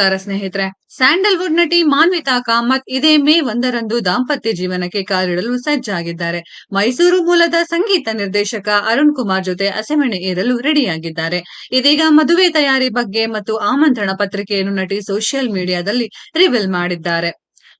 ನಮಸ್ಕಾರ ಸ್ನೇಹಿತರೆ. ಸ್ಯಾಂಡಲ್ವುಡ್ ನಟಿ ಮಾನ್ವಿತಾ ಕಾಮತ್ ಇದೇ ಮೇ ಒಂದರಂದು ದಾಂಪತ್ಯ ಜೀವನಕ್ಕೆ ಕಾಲಿಡಲು ಸಜ್ಜಾಗಿದ್ದಾರೆ. ಮೈಸೂರು ಮೂಲದ ಸಂಗೀತ ನಿರ್ದೇಶಕ ಅರುಣ್ ಕುಮಾರ್ ಜೊತೆ ಅಸೆಮಣೆ ಏರಲು ರೆಡಿಯಾಗಿದ್ದಾರೆ. ಇದೀಗ ಮದುವೆ ತಯಾರಿ ಬಗ್ಗೆ ಮತ್ತು ಆಮಂತ್ರಣ ಪತ್ರಿಕೆಯನ್ನು ನಟಿ ಸೋಷಿಯಲ್ ಮೀಡಿಯಾದಲ್ಲಿ ರಿವೀಲ್ ಮಾಡಿದ್ದಾರೆ.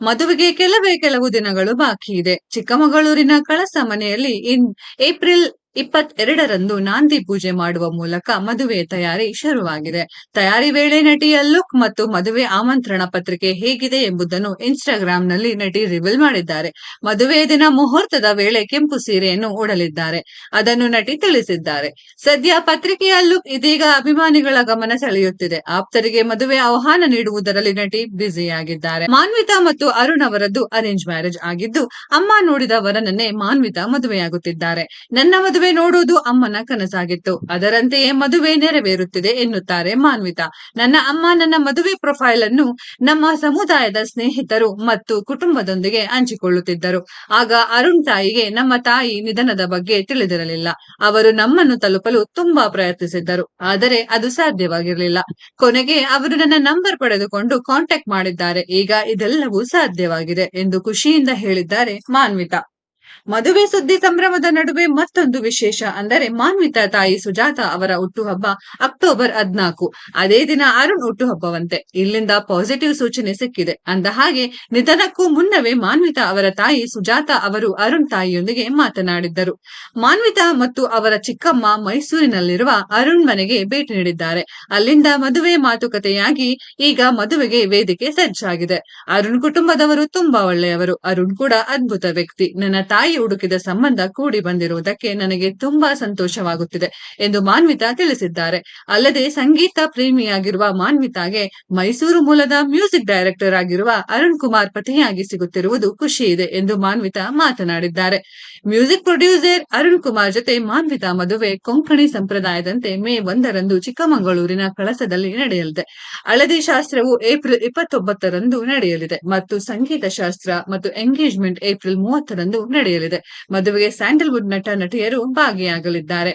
ಮದುವೆಗೆ ಕೆಲವೇ ಕೆಲವು ದಿನಗಳು ಬಾಕಿ ಇದೆ. ಚಿಕ್ಕಮಗಳೂರಿನ ಕಳಸ ಮನೆಯಲ್ಲಿ ಇನ್ ಏಪ್ರಿಲ್ ಇಪ್ಪತ್ತೆರಡರಂದು ನಾಂದಿ ಪೂಜೆ ಮಾಡುವ ಮೂಲಕ ಮದುವೆ ತಯಾರಿ ಶುರುವಾಗಿದೆ. ತಯಾರಿ ವೇಳೆ ನಟಿಯ ಲುಕ್ ಮತ್ತು ಮದುವೆ ಆಮಂತ್ರಣ ಪತ್ರಿಕೆ ಹೇಗಿದೆ ಎಂಬುದನ್ನು ಇನ್ಸ್ಟಾಗ್ರಾಂನಲ್ಲಿ ನಟಿ ರಿವೀಲ್ ಮಾಡಿದ್ದಾರೆ. ಮದುವೆ ದಿನ ಮುಹೂರ್ತದ ವೇಳೆ ಕೆಂಪು ಸೀರೆಯನ್ನು ಉಡಲಿದ್ದಾರೆ ಅದನ್ನು ನಟಿ ತಿಳಿಸಿದ್ದಾರೆ. ಸದ್ಯ ಪತ್ರಿಕೆಯ ಲುಕ್ ಇದೀಗ ಅಭಿಮಾನಿಗಳ ಗಮನ ಸೆಳೆಯುತ್ತಿದೆ. ಆಪ್ತರಿಗೆ ಮದುವೆ ಆಹ್ವಾನ ನೀಡುವುದರಲ್ಲಿ ನಟಿ ಬ್ಯುಸಿಯಾಗಿದ್ದಾರೆ. ಮಾನ್ವಿತಾ ಮತ್ತು ಅರುಣ್ ಅವರದ್ದು ಅರೇಂಜ್ ಮ್ಯಾರೇಜ್ ಆಗಿದ್ದು, ಅಮ್ಮ ನೋಡಿದ ವರನನ್ನೇ ಮಾನ್ವಿತಾ ಮದುವೆಯಾಗುತ್ತಿದ್ದಾರೆ. ನನ್ನ ಮದುವೆ ನೋಡುವುದು ಅಮ್ಮನ ಕನಸಾಗಿತ್ತು. ಅದರಂತೆಯೇ ಮದುವೆ ನೆರವೇರುತ್ತಿದೆ ಎನ್ನುತ್ತಾರೆ ಮಾನ್ವಿತಾ. ನನ್ನ ಅಮ್ಮ ನನ್ನ ಮದುವೆ ಪ್ರೊಫೈಲ್ ಅನ್ನು ನಮ್ಮ ಸಮುದಾಯದ ಸ್ನೇಹಿತರು ಮತ್ತು ಕುಟುಂಬದೊಂದಿಗೆ ಹಂಚಿಕೊಳ್ಳುತ್ತಿದ್ದರು. ಆಗ ಅರುಣ್ ತಾಯಿಗೆ ನಮ್ಮ ತಾಯಿ ನಿಧನದ ಬಗ್ಗೆ ತಿಳಿದಿರಲಿಲ್ಲ. ಅವರು ನಮ್ಮನ್ನು ತಲುಪಲು ತುಂಬಾ ಪ್ರಯತ್ನಿಸಿದ್ದರು. ಆದರೆ ಅದು ಸಾಧ್ಯವಾಗಿರಲಿಲ್ಲ. ಕೊನೆಗೆ ಅವರು ನನ್ನ ನಂಬರ್ ಪಡೆದುಕೊಂಡು ಕಾಂಟ್ಯಾಕ್ಟ್ ಮಾಡಿದ್ದಾರೆ. ಈಗ ಇದೆಲ್ಲವೂ ಸಾಧ್ಯವಾಗಿದೆ ಎಂದು ಖುಷಿಯಿಂದ ಹೇಳಿದ್ದಾರೆ ಮಾನ್ವಿತಾ. ಮದುವೆ ಸುದ್ದಿ ಸಂಭ್ರಮದ ನಡುವೆ ಮತ್ತೊಂದು ವಿಶೇಷ ಅಂದರೆ ಮಾನ್ವಿತಾ ತಾಯಿ ಸುಜಾತ ಅವರ ಹುಟ್ಟುಹಬ್ಬ ಅಕ್ಟೋಬರ್ ಹದ್ನಾಲ್ಕು. ಅದೇ ದಿನ ಅರುಣ್ ಹುಟ್ಟುಹಬ್ಬವಂತೆ. ಇಲ್ಲಿಂದ ಪಾಸಿಟಿವ್ ಸೂಚನೆ ಸಿಕ್ಕಿದೆ. ಅಂದ ಹಾಗೆ ನಿಧನಕ್ಕೂ ಮುನ್ನವೇ ಮಾನ್ವಿತಾ ಅವರ ತಾಯಿ ಸುಜಾತ ಅವರು ಅರುಣ್ ತಾಯಿಯೊಂದಿಗೆ ಮಾತನಾಡಿದ್ದರು. ಮಾನ್ವಿತಾ ಮತ್ತು ಅವರ ಚಿಕ್ಕಮ್ಮ ಮೈಸೂರಿನಲ್ಲಿರುವ ಅರುಣ್ ಮನೆಗೆ ಭೇಟಿ ನೀಡಿದ್ದಾರೆ. ಅಲ್ಲಿಂದ ಮದುವೆ ಮಾತುಕತೆಯಾಗಿ ಈಗ ಮದುವೆಗೆ ವೇದಿಕೆ ಸಜ್ಜಾಗಿದೆ. ಅರುಣ್ ಕುಟುಂಬದವರು ತುಂಬಾ ಒಳ್ಳೆಯವರು. ಅರುಣ್ ಕೂಡ ಅದ್ಭುತ ವ್ಯಕ್ತಿ. ನನ್ನ ತಾಯಿ ಹುಡುಕಿದ ಸಂಬಂಧ ಕೂಡಿ ಬಂದಿರುವುದಕ್ಕೆ ನನಗೆ ತುಂಬಾ ಸಂತೋಷವಾಗುತ್ತಿದೆ ಎಂದು ಮಾನ್ವಿತಾ ತಿಳಿಸಿದ್ದಾರೆ. ಅಲ್ಲದೆ ಸಂಗೀತ ಪ್ರೇಮಿಯಾಗಿರುವ ಮಾನ್ವಿತಾಗೆ ಮೈಸೂರು ಮೂಲದ ಮ್ಯೂಸಿಕ್ ಡೈರೆಕ್ಟರ್ ಆಗಿರುವ ಅರುಣ್ ಕುಮಾರ್ ಪತಿಯಾಗಿ ಸಿಗುತ್ತಿರುವುದು ಖುಷಿ ಇದೆ ಎಂದು ಮಾನ್ವಿತಾ ಮಾತನಾಡಿದ್ದಾರೆ. ಮ್ಯೂಸಿಕ್ ಪ್ರೊಡ್ಯೂಸರ್ ಅರುಣ್ ಕುಮಾರ್ ಜೊತೆ ಮಾನ್ವಿತಾ ಮದುವೆ ಕೊಂಕಣಿ ಸಂಪ್ರದಾಯದಂತೆ ಮೇ ಒಂದರಂದು ಚಿಕ್ಕಮಗಳೂರಿನ ಕಳಸದಲ್ಲಿ ನಡೆಯಲಿದೆ. ಹಳದಿ ಶಾಸ್ತ್ರವು ಏಪ್ರಿಲ್ ಇಪ್ಪತ್ತೊಂಬತ್ತರಂದು ನಡೆಯಲಿದೆ ಮತ್ತು ಸಂಗೀತ ಶಾಸ್ತ್ರ ಮತ್ತು ಎಂಗೇಜ್ಮೆಂಟ್ ಏಪ್ರಿಲ್ ಮೂವತ್ತರಂದು ನಡೆಯಲಿದೆ. ಮದುವೆಗೆ ಸ್ಯಾಂಡಲ್ವುಡ್ ನಟ ನಟಿಯರು ಭಾಗಿಯಾಗಲಿದ್ದಾರೆ.